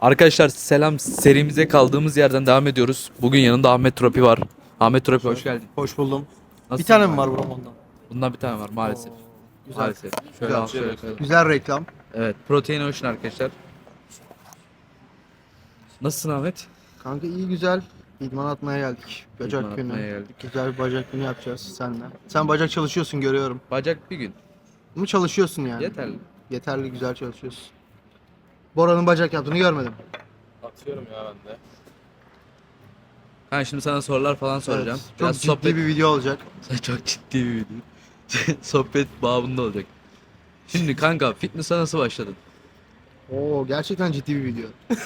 Arkadaşlar selam serimize kaldığımız yerden devam ediyoruz. Bugün yanında Ahmet Tropi var. Ahmet Tropi hoş geldin. Hoş buldum. Nasılsın? bir tane mi var buram ondan? Bundan bir tane var maalesef. Güzel. Maalesef. Şöyle Güzel. al şöyle koyalım. Güzel reklam. Evet Protein Ocean arkadaşlar. Nasılsın Ahmet? Kanka iyi güzel. İdman atmaya geldik. Bacak İdman günü. atmaya geldik. Güzel bir bacak günü yapacağız seninle. Sen bacak çalışıyorsun görüyorum. Bacak bir gün. Ama çalışıyorsun yani. Yeterli. Yeterli güzel çalışıyorsun. Bora'nın bacak yaptığını görmedim. Atıyorum ya ben de. Ben şimdi sana sorular falan soracağım. Evet, çok Biraz ciddi sohbet... bir video olacak. Çok ciddi bir video. sohbet babında olacak. Şimdi kanka fitness'a nasıl başladın? Oo gerçekten ciddi bir video.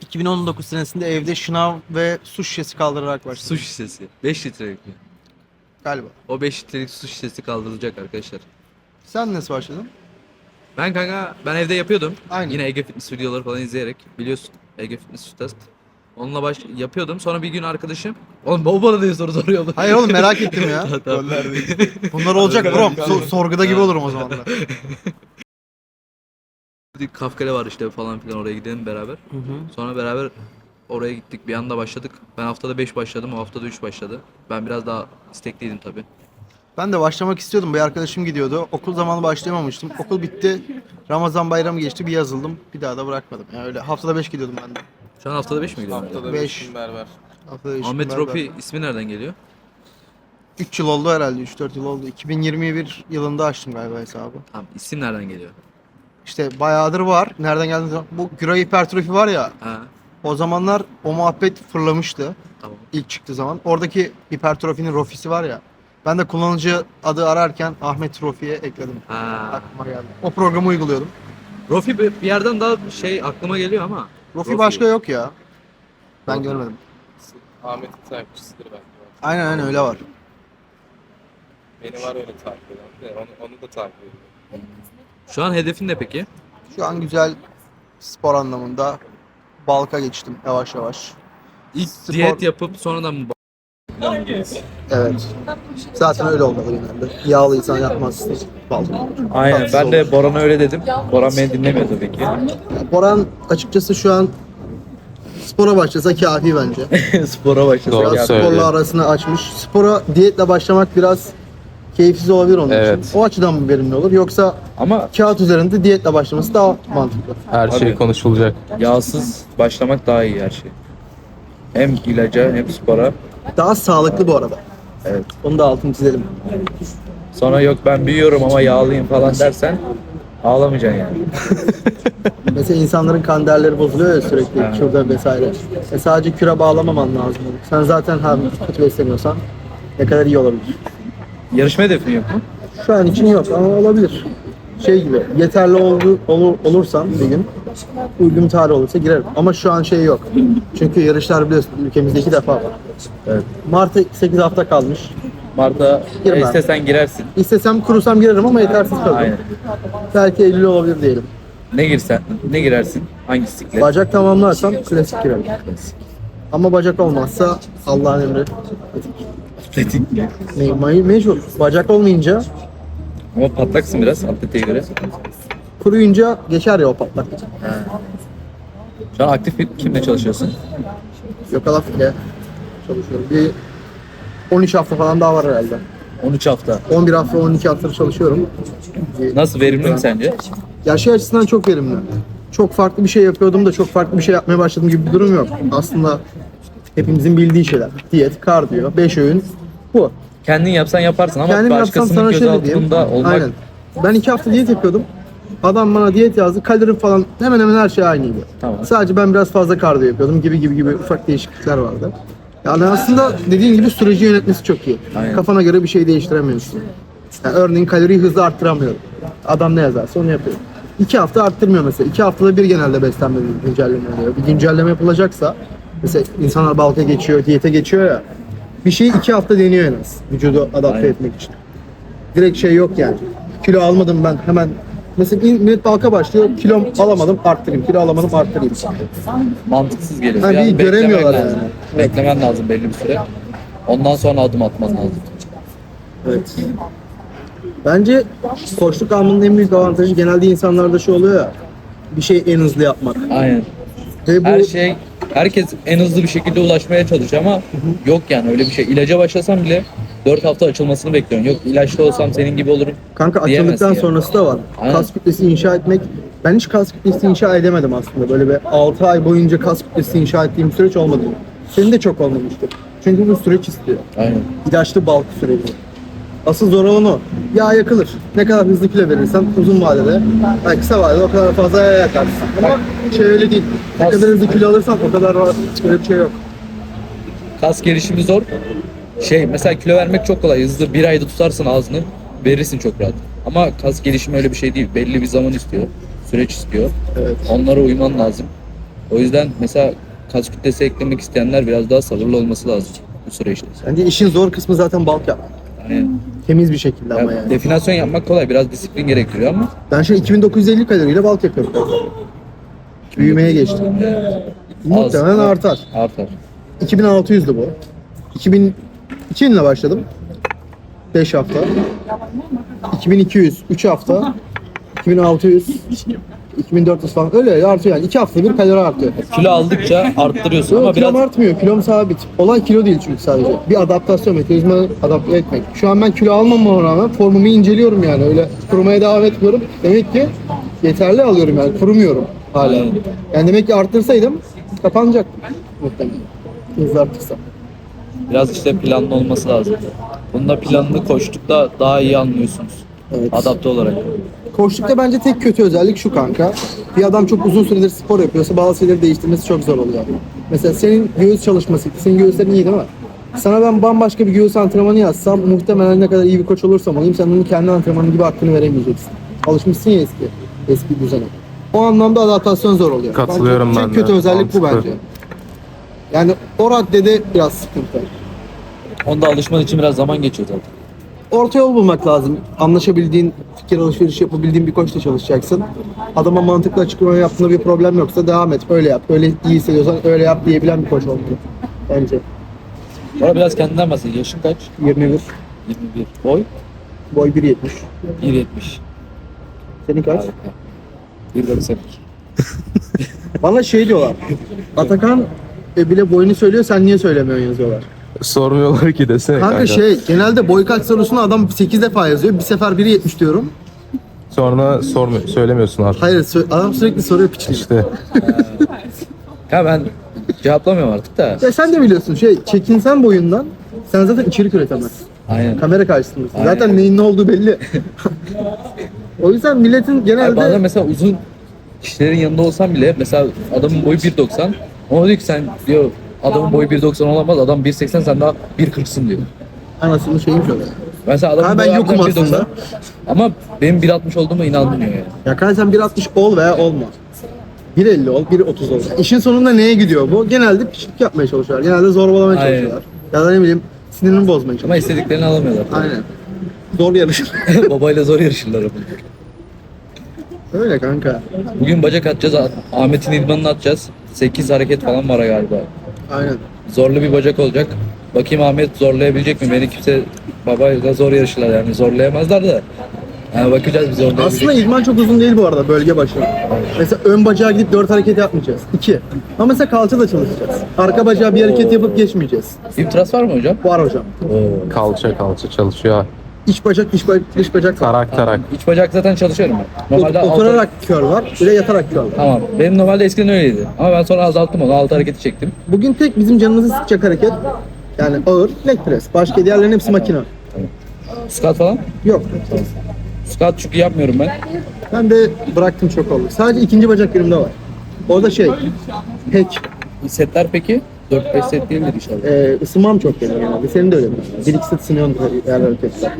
2019 senesinde evde şınav ve su şişesi kaldırarak başladım. Su şişesi. 5 litrelik mi? Galiba. O 5 litrelik su şişesi kaldırılacak arkadaşlar. Sen nasıl başladın? Ben kanka ben evde yapıyordum. Aynen. Yine Ege Fitness videoları falan izleyerek biliyorsun Ege Fitness Test. Onunla baş yapıyordum. Sonra bir gün arkadaşım Oğlum o bana diye soru soruyordu. Hayır oğlum merak ettim ya. Tamam. Bunlar olacak brom. So- sorguda gibi olurum o zaman da. Kafkale var işte falan filan oraya gidelim beraber. Sonra beraber oraya gittik. Bir anda başladık. Ben haftada 5 başladım. O haftada 3 başladı. Ben biraz daha istekliydim tabii. Ben de başlamak istiyordum. Bir arkadaşım gidiyordu. Okul zamanı başlayamamıştım. Okul bitti. Ramazan bayramı geçti. Bir yazıldım. Bir daha da bırakmadım. Yani öyle haftada 5 gidiyordum ben de. Şu an haftada 5 mi gidiyorsun? Haftada Beş. 5 gün berber. Haftada 5 Ahmet Ropi ismi nereden geliyor? 3 yıl oldu herhalde. 3-4 yıl oldu. 2021 yılında açtım galiba hesabı. Tamam isim nereden geliyor? İşte bayağıdır var. Nereden geldiğini zaman- Bu Güray hipertrofi var ya. Ha O zamanlar o muhabbet fırlamıştı. tamam. ilk çıktığı zaman. Oradaki hipertrofinin rofisi var ya. Ben de kullanıcı adı ararken Ahmet Rofi'ye ekledim. Ha. Aklıma geldi. O programı uyguluyordum. Rofi bir bir yerden daha şey aklıma geliyor ama. Rofi, Rofi. başka yok ya. Ben Rofi. görmedim. Ahmet'in takipçisidir belki. Aynen aynen öyle var. Beni var öyle takip eden de onu, onu da takip ediyorum. Şu an hedefin ne peki? Şu an güzel spor anlamında balka geçtim yavaş yavaş. İlk Spor- diyet yapıp sonradan mı Evet. Zaten öyle olmalı genelde. Yağlıysan yapmazsın balka. Aynen Tatsız ben de olur. Boran'a öyle dedim. Boran beni dinlemiyor tabii ki. Boran açıkçası şu an spora başlasa kafi bence. Spora başladı. Doğru Biraz söylüyor. sporla arasını açmış. Spora diyetle başlamak biraz keyifsiz olabilir onun Evet. için. O açıdan mı verimli olur? Yoksa Ama kağıt üzerinde diyetle başlaması daha mantıklı. Her şey konuşulacak. yağsız başlamak daha iyi her şey. Hem ilaca hem spora. Daha sağlıklı bu arada. Evet. Onu da altını çizelim. Sonra yok ben büyüyorum ama yağlıyım falan dersen ağlamayacaksın yani. Mesela insanların kan değerleri bozuluyor ya sürekli Evet. şurada vesaire. E sadece küre bağlamaman lazım. Sen zaten hem kötü besleniyorsan ne kadar iyi olabilir. Yarışma hedefin yok mu? Şu an için yok ama olabilir. Şey gibi yeterli oldu, olur, olursan bir gün uygun tarih olursa girerim. Ama şu an şey yok. Çünkü yarışlar biliyorsun ülkemizde iki defa var. Evet. Mart'a 8 hafta kalmış. Mart'a Girmem. istesen girersin. İstesem kurusam girerim ama yetersiz kalırım. Aynen. Belki Eylül olabilir diyelim. Ne girsen, ne girersin? Hangi siklet? Bacak tamamlarsam klasik girerim. Ama bacak olmazsa Allah'ın emri. Atletik? Me me- mecbur. Bacak olmayınca Ama patlaksın biraz atletiğe göre. kuruyunca geçer ya o patlak. Şu an aktif bir kimle çalışıyorsun? Yokalaf ile çalışıyorum. Bir 13 hafta falan daha var herhalde. 13 hafta. 11 hafta 12 hafta çalışıyorum. Nasıl verimli mi sence? Ya şey açısından çok verimli. Çok farklı bir şey yapıyordum da çok farklı bir şey yapmaya başladım gibi bir durum yok. Aslında hepimizin bildiği şeyler. Diyet, kardiyo, 5 öğün bu. Kendin yapsan yaparsın ama Kendim yapsam başkasının sana göz şöyle diyeyim. altında olmak Aynen. Ben 2 hafta diyet yapıyordum. Adam bana diyet yazdı. Kalorim falan hemen hemen her şey aynıydı. Tamam. Sadece ben biraz fazla kardiyo yapıyordum gibi gibi gibi ufak değişiklikler vardı. Yani aslında dediğin gibi süreci yönetmesi çok iyi. Aynen. Kafana göre bir şey değiştiremiyorsun. Yani örneğin kaloriyi hızlı arttıramıyorum. Adam ne yazarsa onu yapıyor. İki hafta arttırmıyor mesela. İki haftada bir genelde beslenme güncelleme oluyor. Bir güncelleme yapılacaksa mesela insanlar balka geçiyor, diyete geçiyor ya. Bir şeyi iki hafta deniyor en az. Vücudu adapte Aynen. etmek için. Direkt şey yok yani. Kilo almadım ben hemen Mesela millet balka başlıyor, kilom alamadım arttırayım, kilo alamadım arttırayım. mantıksız geliyor. Yani beklemen göremiyorlar lazım. yani. Beklemen lazım belli bir süre. Ondan sonra adım atman lazım. Evet. Bence koçluk almanın en büyük avantajı genelde insanlarda şu oluyor ya. bir şey en hızlı yapmak. Aynen. Ve bu Her şey herkes en hızlı bir şekilde ulaşmaya çalışıyor ama yok yani öyle bir şey. İlaca başlasam bile 4 hafta açılmasını bekliyorum. Yok ilaçlı olsam senin gibi olurum. kanka açıldıktan ki. sonrası da var. Aynen. Kas kütlesi inşa etmek ben hiç kas kütlesi inşa edemedim aslında. Böyle bir 6 ay boyunca kas kütlesi inşa ettiğim süreç olmadı. Senin de çok olmamıştır. Çünkü bu süreç istiyor. Aynen. İlaçlı balk süreci. Asıl zor olan o. Yağ yakılır. Ne kadar hızlı kilo verirsen uzun vadede, yani kısa vadede o kadar fazla yağ yakarsın. Ama şey öyle değil. Ne kadar hızlı kilo alırsan o kadar rahat öyle bir şey yok. Kas gelişimi zor. Şey mesela kilo vermek çok kolay. Hızlı bir ayda tutarsın ağzını verirsin çok rahat. Ama kas gelişimi öyle bir şey değil. Belli bir zaman istiyor. Süreç istiyor. Evet. Onlara uyman lazım. O yüzden mesela kas kütlesi eklemek isteyenler biraz daha sabırlı olması lazım bu süreçte. Bence işin zor kısmı zaten balk yapmak. Yani, Temiz bir şekilde ama ya yani. Definasyon yapmak kolay. Biraz disiplin gerektiriyor ama Ben şimdi 2950 kaloriyle balk yapıyorum. Büyümeye geçtim. Muhtemelen Az- artar. artar. 2600'dü bu. 2000 2000 ile başladım. 5 hafta. 2200 3 hafta. 2600 2400 falan öyle artıyor yani 2 hafta bir kalori artıyor. Kilo aldıkça arttırıyorsun Ama ama biraz kilom artmıyor. Kilom sabit. Olay kilo değil çünkü sadece. Bir adaptasyon, mekanizma adapte etmek. Şu an ben kilo almamama rağmen formumu inceliyorum yani. Öyle kurumaya devam etmiyorum. Demek ki yeterli alıyorum yani. Kurumuyorum hala. Yani demek ki arttırsaydım kapanacak muhtemelen. Hızlı arttırsa. biraz işte planlı olması lazım. Bunda planlı koştukta daha iyi anlıyorsunuz. Evet. Adapte olarak. Koçlukta bence tek kötü özellik şu kanka. Bir adam çok uzun süredir spor yapıyorsa bazı şeyleri değiştirmesi çok zor oluyor. Mesela senin göğüs çalışması, senin göğüslerin iyi değil mi? Sana ben bambaşka bir göğüs antrenmanı yazsam muhtemelen ne kadar iyi bir koç olursam olayım sen onun kendi antrenmanı gibi hakkını veremeyeceksin. Alışmışsın ya eski, eski düzene. O anlamda adaptasyon zor oluyor. Katılıyorum Bence ben Tek de. kötü özellik bu Mantıklı. bence. Yani o raddede biraz sıkıntı. Onda alışman için biraz zaman geçiyor zaten. Orta yol bulmak lazım. Anlaşabildiğin, fikir alışverişi yapabildiğin bir koçla çalışacaksın. Adama mantıklı açıklama yaptığında bir problem yoksa devam et. Öyle yap. Öyle iyi hissediyorsan öyle yap diyebilen bir koç olmalı. Bence. Bana biraz kendinden bahset. Yaşın kaç? 21. 21. Boy? Boy 1.70. 1.70. Senin kaç? Harika. 1.92. Bana şey diyorlar. Atakan e, bile boyunu söylüyor sen niye söylemiyorsun yazıyorlar. Sormuyorlar ki desene Kanka, kanka. şey genelde boy kaç sorusunu adam 8 defa yazıyor. Bir sefer 1.70 diyorum. Sonra sormuyor, söylemiyorsun artık. Hayır sö- adam sürekli soruyor piçliği. İşte Ya ben cevaplamıyorum artık da. Ya sen de biliyorsun şey çekinsen boyundan sen zaten içerik üretemezsin. Aynen. Kamera karşısındasın. Aynen. Zaten neyin ne olduğu belli. o yüzden milletin Yani genelde bazen mesela uzun kişilerin yanında olsam bile mesela adamın boyu 1.90 ona diyor ki sen diyor adamın boyu 1.90 olamaz adam 1.80 sen daha 1.40'sın diyor. anasını şeyim şöyle. Mesela adamın Ha, ben boyu yokum harbiden 1.90 aslında. Ama benim 1.60 olduğuma inanmıyor yani. Ya kanka sen 1.60 ol veya olma. 1.50 ol, 1.30 ol. İşin sonunda neye gidiyor bu? Genelde piçlik yapmaya çalışıyorlar. Genelde zorbalamaya Aynen. çalışıyorlar. Ya da ne bileyim sinirini bozmaya Ama çalışıyorlar. istediklerini alamıyorlar. Aynen. Zor yarış. Babayla zor yarışırlar ama. Öyle kanka. Bugün bacak atacağız. Ah- Ahmet'in idmanını atacağız. 8 hareket falan var galiba. Aynen. Zorlu bir bacak olacak. Bakayım Ahmet zorlayabilecek mi? Beni kimse babayla zor yarışırlar yani. Zorlayamazlar da. Yani bakacağız biz zorlayabilecek Aslında idman çok uzun değil bu arada bölge başı. Mesela ön bacağa gidip 4 hareket yapmayacağız. 2. Ama mesela kalça da çalışacağız. Arka bacağa bir hareket yapıp geçmeyeceğiz. İmtras var mı hocam? Var hocam. Oo. kalça kalça çalışıyor. İç bacak, dış bacak, dış bacak var. Tarak tarak. İç bacak zaten çalışıyorum ben. Normalde altı- Oturarak kör var, bir de yatarak kör var. Tamam. Benim normalde eskiden öyleydi. Ama ben sonra azalttım onu. 6 hareketi çektim. Bugün tek bizim canımızı sıkacak hareket yani ağır leg press. Başka diğerlerin hepsi makine. Squat falan? Yok. Squat çünkü yapmıyorum ben. Ben de bıraktım çok oldu. Sadece ikinci bacak yerimde var. O da şey, hack. Setler peki? 4-5 set değildir inşallah. Ee, ısınmam çok geliyor genelde. Senin de öyle mi? Bir iki set ısınıyorsun her harekette.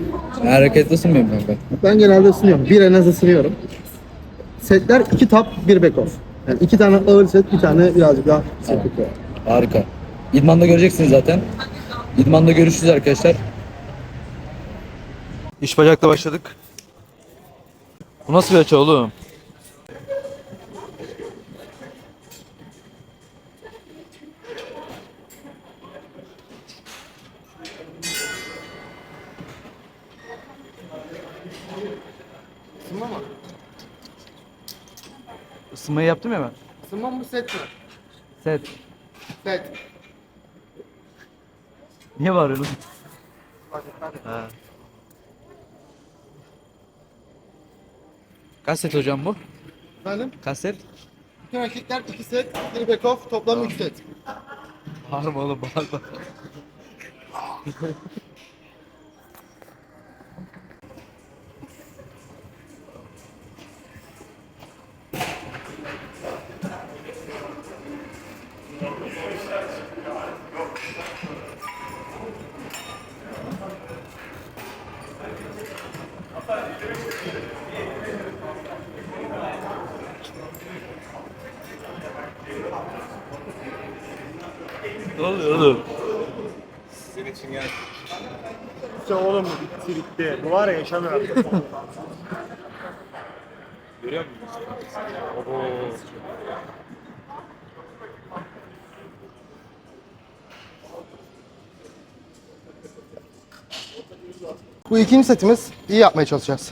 Ben hareketli ısınmıyorum kanka. Ben genelde ısınıyorum. Bir en az ısınıyorum. Setler iki tap, bir back off. Yani iki tane ağır set, bir tane birazcık daha set yapıyor. Harika. İdmanda göreceksiniz zaten. İdmanda görüşürüz arkadaşlar. İş bacakla başladık. Bu nasıl bir açı oğlum? Isınmayı yaptım ya ben. Isınma mı set mi? Set. Set. Niye bağırıyorsun? Ha. Kaç set hocam bu? Efendim? Kaç set? Bütün erkekler 2 set, bir back off, toplam 3 set. Bağırma oğlum bağırma. Ne oluyor oğlum? Senin için gel. İşte oğlum bitti bitti. Bu var ya yaşamıyor. Görüyor musun? Bu ikinci setimiz. İyi yapmaya çalışacağız.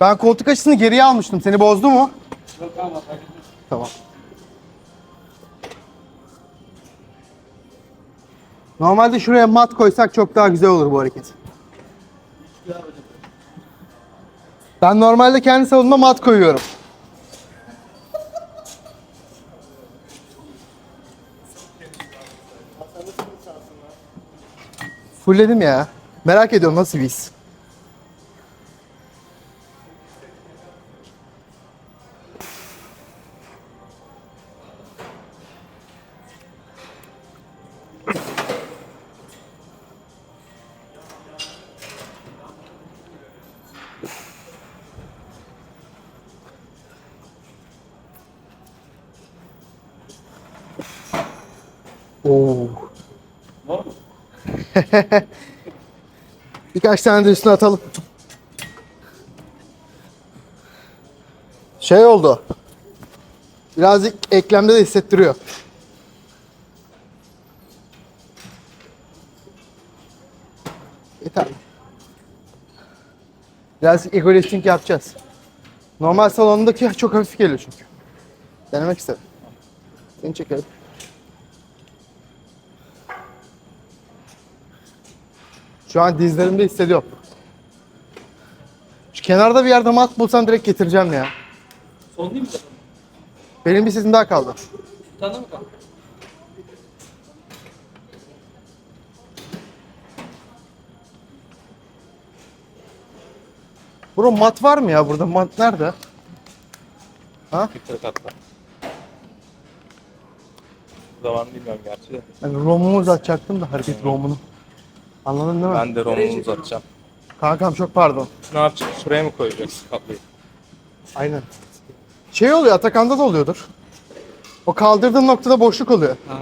Ben koltuk açısını geriye almıştım. Seni bozdu mu? Tamam. Normalde şuraya mat koysak çok daha güzel olur bu hareket. Ben normalde kendi salonuma mat koyuyorum. Fullledim ya. Merak ediyorum nasıl bir his. Oo. Birkaç tane de üstüne atalım. Şey oldu. Birazcık eklemde de hissettiriyor. Yeter. Birazcık ego lifting yapacağız. Normal salondaki çok hafif geliyor çünkü. Denemek istedim. Seni çekelim. Şu an dizlerimde hissediyorum. Şu kenarda bir yerde mat bulsam direkt getireceğim ya. Son değil mi? Benim bir sesim daha kaldı. Bir tane mi kaldı? Bro mat var mı ya burada? Mat nerede? Yukarı katta. Burada var mı bilmiyorum gerçi de. Ben romumu uzatacaktım da hareket romunu. Anladın değil mi? Ben de romumu uzatacağım. Kankam çok pardon. Ne yapacağız? Şuraya mı koyacaksın kaplıyı? Aynen. Şey oluyor Atakan'da da oluyordur. O kaldırdığın noktada boşluk oluyor. Ha.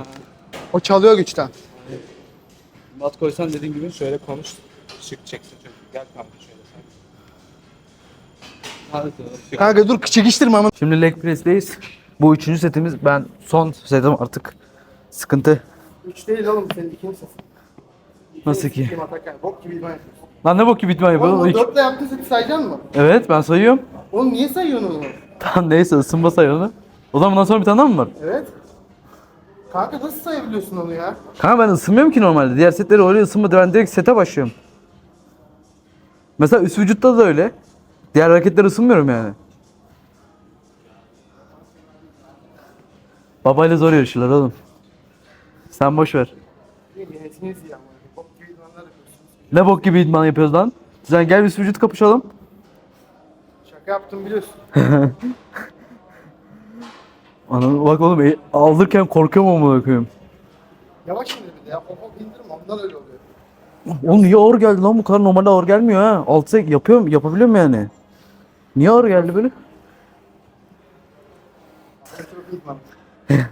O çalıyor güçten. Mat koysan dediğin gibi. Şöyle konuş. Şık çeksin çocuk. Gel kanka şöyle sen. Hadi. Kanka dur çekiştirme ama. Şimdi leg press'teyiz. Bu üçüncü setimiz. Ben son setim artık. Sıkıntı. 3 değil oğlum senin ikinci sesin. Nasıl ki? Kim? Bok gibi idman yapıyorsun. Lan ne bok gibi bitme yapalım. Oğlum 4'le yaptığın seti sayacaksın mı? Evet ben sayıyorum. Oğlum niye sayıyorsun onu? Tamam neyse ısınma say onu. O zaman bundan sonra bir tane daha mı var? Evet. Kanka nasıl sayabiliyorsun onu ya? Kanka ben ısınmıyorum ki normalde. Diğer setleri öyle ısınmadı. Ben direkt sete başlıyorum. Mesela üst vücutta da öyle. Diğer hareketler ısınmıyorum yani. Babayla zor yarışırlar oğlum. Sen boş ver. Niyetiniz iyi Ne bok gibi idman yapıyoruz lan? Sen gel üst vücut kapışalım. Şaka yaptım biliyorsun. Anam bak oğlum e- aldırken korkuyorum amına koyayım. Yavaş indir bir de ya. Popo indirme ondan öyle oluyor. Oğlum niye ağır geldi lan bu kadar normalde ağır gelmiyor ha. Altı yapıyorum yapabiliyorum yani. Niye ağır geldi böyle? Hipertrofi idman.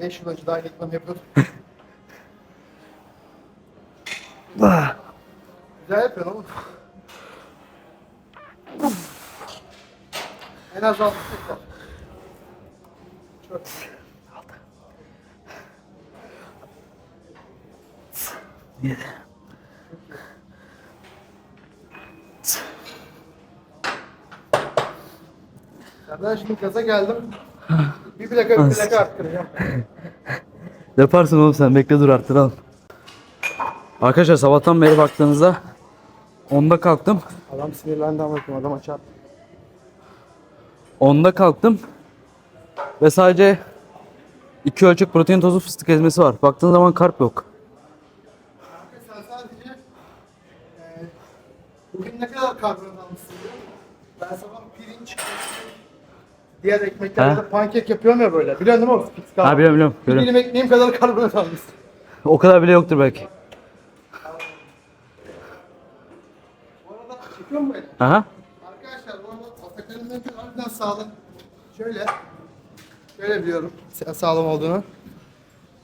5 yıl önce daha iyi idman yapıyordum. Ah. Güzel yapıyorsun oğlum. en az 6 tekrar. Çok. Yedi. Senden şimdi gaza geldim. Bir plaka bir plaka arttıracağım. Yaparsın oğlum sen bekle dur arttıralım. Arkadaşlar sabahtan beri baktığınızda 10'da kalktım. Adam sinirlendi ama adam açar. 10'da kalktım. Ve sadece 2 ölçek protein tozu fıstık ezmesi var. Baktığın zaman karp yok. Sen sadece e, bugün ne kadar karbonhidrat almışsın? Ben sabah pirinç, diğer ekmeklerle He? de pankek yapıyorum ya böyle. Biliyorsun değil mi o fix kahve? Ha biliyorum biliyorum. Bir biliyorum. dilim ekmeğim kadar karbonhidrat almışsın. O kadar bile yoktur belki. Mu beni? Aha. Arkadaşlar bu Atakan'ın harbiden sağlam. Şöyle. Şöyle biliyorum sa- sağlam olduğunu.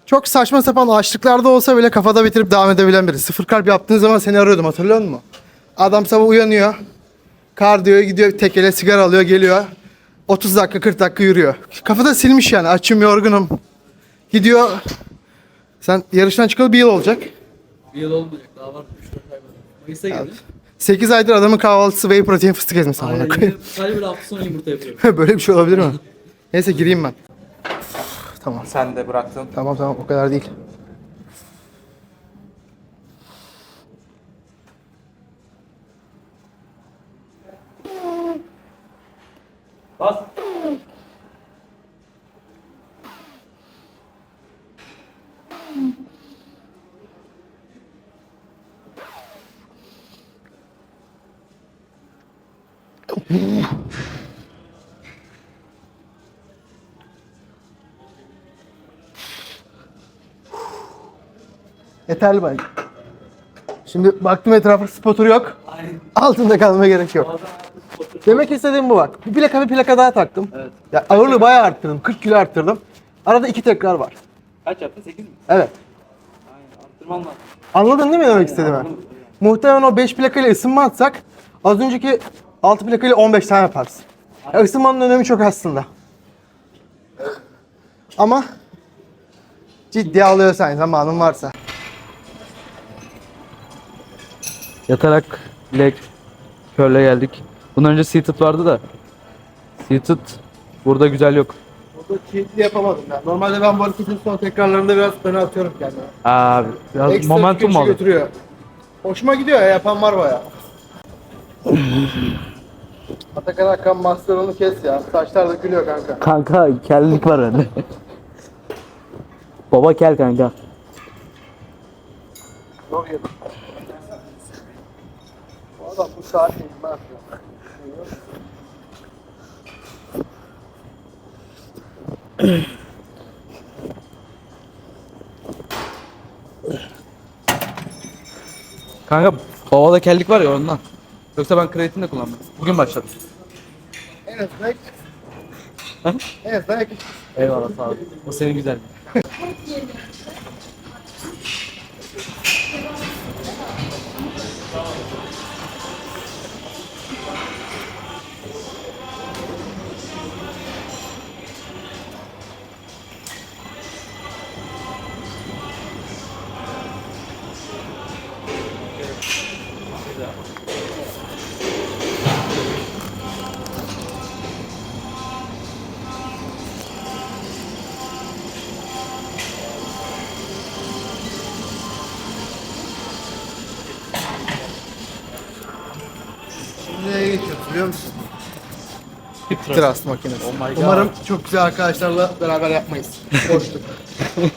Çok saçma sapan açlıklarda olsa bile kafada bitirip devam edebilen biri. Sıfır kalp yaptığın zaman seni arıyordum hatırlıyor musun? Adam sabah uyanıyor. Kardiyoya gidiyor tekele sigara alıyor geliyor. 30 dakika 40 dakika yürüyor. Kafada silmiş yani açım yorgunum. Gidiyor. Sen yarıştan çıkalı bir yıl olacak. Bir yıl olmayacak daha var 3-4 ay var. Mayıs'a girdi. 8 aydır adamın kahvaltısı whey protein fıstık ezmesi amına koyayım. sadece bir hafta sonra yumurta yapıyorum. Böyle bir şey olabilir mi? Neyse gireyim ben. Tamam. Sen de bıraktın. Tamam tamam o kadar değil. Bas. Yeterli bence. Şimdi baktım etrafı spotur yok. Altında kalmaya gerek yok. Demek istediğim bu bak. Bir plaka bir plaka daha taktım. Evet. Ya ağırlığı bayağı arttırdım. 40 kilo arttırdım. Arada iki tekrar var. Kaç yaptın 8 mi? Evet. Aynen arttırman lazım. Anladın değil mi ne demek istediğimi? Muhtemelen o 5 plakayla ısınma atsak az önceki 6 plakayla 15 tane yaparız. Ya ısınmanın önemi çok aslında. Ama ciddiye alıyorsan zamanın varsa. Yatarak leg curl'e geldik. Bundan önce seated vardı da. Seated burada güzel yok. Burada cheatli yapamadım ya. Normalde ben bu hareketin son tekrarlarında biraz öne atıyorum kendimi. Abi biraz Ekstra momentum aldı? götürüyor. Hoşuma gidiyor ya yapan var baya. Atakan Hakan master onu kes ya. Saçlar da gülüyor kanka. Kanka kellik var bende. Baba kel kanka. Zor yedim. Adam bu saat bilmez ya. Kanka babada kellik var ya ondan. Yoksa ben kreatin de kullanmıyorum. Bugün başladım. En azından en azından yakışıklı. Eyvallah sağ ol. O senin güzel. Hip thrust makinesi. Umarım çok güzel arkadaşlarla beraber yapmayız. Boşluk.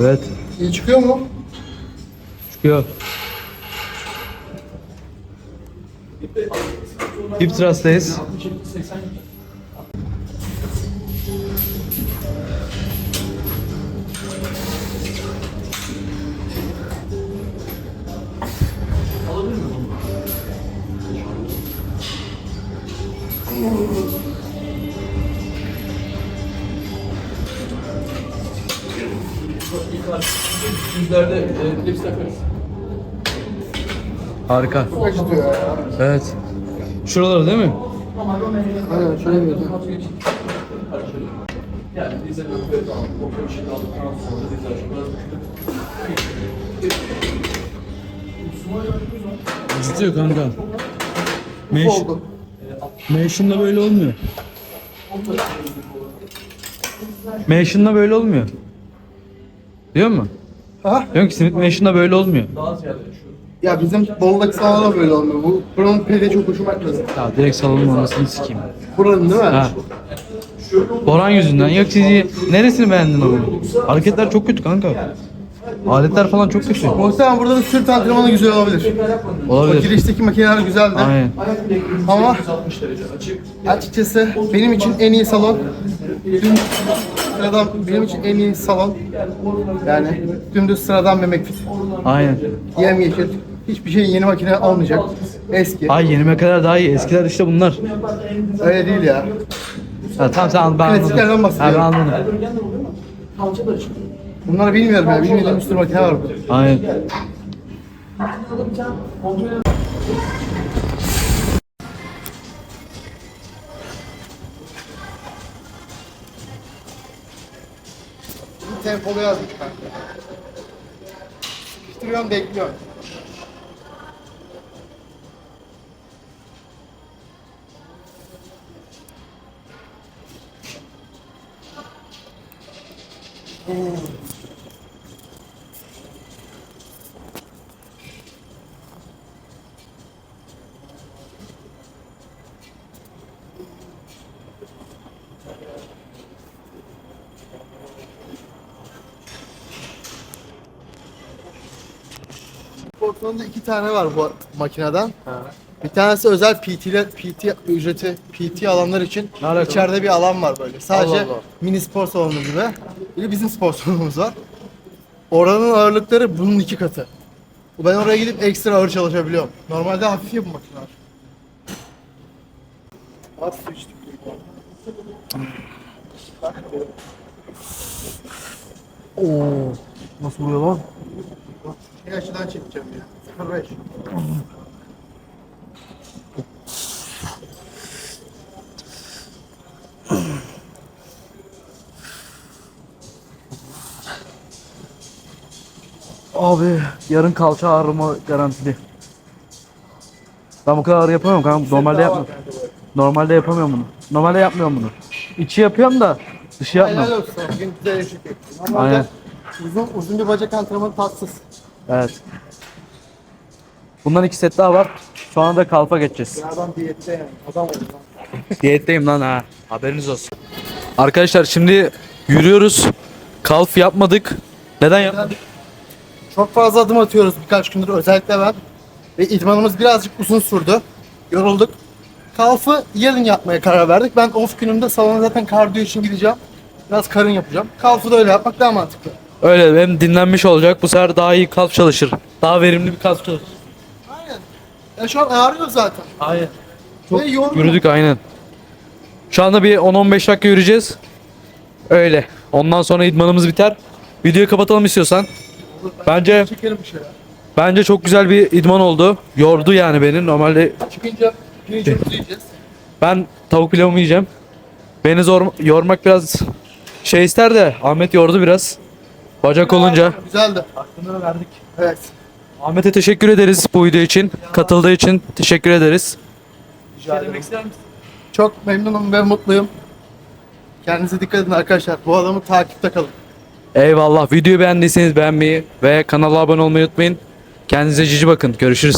Evet. İyi çıkıyor mu? Çıkıyor. Hip thrust'tayız. Yüzlerde e, klips takıyoruz. Harika. Acıtıyor ya. Evet. Şuraları değil mi? Aynen şöyle bir Yani dizel öpüyor. O ışık aldıktan sonra dizel şuraları Acıtıyor kanka. Bu oldu. Motion'da böyle olmuyor. Motion'da böyle olmuyor. Diyor mu? Ha? Diyorum ki Smith Motion'da böyle olmuyor. Ya bizim Bolu'daki salona böyle olmuyor. Bu buranın pede çok hoşuma gitmedi. Ya direkt salonun olmasını sikeyim. Buranın değil mi? Ha. Boran yüzünden. Yok sizi neresini beğendin ama? Hareketler çok kötü kanka. Aletler falan çok kötü. Muhtemelen burada da sırt antrenmanı güzel olabilir. O Olabilir. girişteki makineler güzeldi. Aynen. Ama açıkçası benim için en iyi salon dümdüz sıradan benim için en iyi salon yani dümdüz sıradan bir McFit. Aynen. Yemyeşil. Hiçbir şey yeni makine almayacak. Eski. Ay yeni kadar daha iyi. Eskiler işte bunlar. Öyle değil ya. Ha, tamam sen ben anladım. Klasiklerden bahsediyorum. Ha, ben anladım. Bunları bilmiyorum ya. Bilmediğim bir sürü makine var burada. Aynen. Tempolu yazmış kanka. Sıkıştırıyorum bekliyorum. Portföyünde iki tane var bu makineden. Bir tanesi özel PT ile PT ücreti PT alanlar için içeride bir alan var böyle. Sadece Allah Allah. mini spor salonu gibi. Bir de bizim spor salonumuz var. Oranın ağırlıkları bunun iki katı. Ben oraya gidip ekstra ağır çalışabiliyorum. Normalde hafif ya bu makineler. Az su içtik. Oo, nasıl vuruyor lan? Şey açıdan çekeceğim ya. 05. Abi yarın kalça ağrıma garantili. Ben bu kadar ağrı yapamıyorum kanka. Normalde yapmıyorum. Normalde yapamıyorum bunu. Normalde yapmıyorum bunu. İçi yapıyorum da dışı Helal yapmıyorum. olsun. Bugün güzel eşlik ettin. Normalde Aynen. uzun, uzun bir bacak antrenmanı tatsız. Evet. Bundan iki set daha var. Sonra da kalfa geçeceğiz. Ya adam diyette yani. Adam oldu lan. Diyetteyim lan ha. Haberiniz olsun. Arkadaşlar şimdi yürüyoruz. Kalf yapmadık. Neden yapmadık? Çok fazla adım atıyoruz birkaç gündür özellikle ben. Ve idmanımız birazcık uzun sürdü. Yorulduk. Kalfı yarın yapmaya karar verdik. Ben off günümde salona zaten kardiyo için gideceğim. Biraz karın yapacağım. Kalfı da öyle yapmak daha mantıklı. Öyle hem dinlenmiş olacak. Bu sefer daha iyi kalf çalışır. Daha verimli bir kalf çalışır. Ya şu an ağrıyor zaten. Aynen. Ve yorgun. Yürüdük aynen. Şu anda bir 10-15 dakika yürüyeceğiz. Öyle. Ondan sonra idmanımız biter. Videoyu kapatalım istiyorsan. Bence Çekelim bir şeyler. bence çok güzel bir idman oldu. Yordu yani beni. Normalde Çıkınca pirincimizi yiyeceğiz. ben tavuk pilavımı yiyeceğim. Beni zor yormak biraz şey ister de Ahmet yordu biraz. Bacak olunca. Güzeldi. Hakkını verdik. Evet. Ahmet'e teşekkür ederiz bu video için. Katıldığı için teşekkür ederiz. Çok memnunum ve mutluyum. Kendinize dikkat edin arkadaşlar. Bu adamı takipte kalın. Eyvallah. Videoyu beğendiyseniz beğenmeyi ve kanala abone olmayı unutmayın. Kendinize cici bakın. Görüşürüz.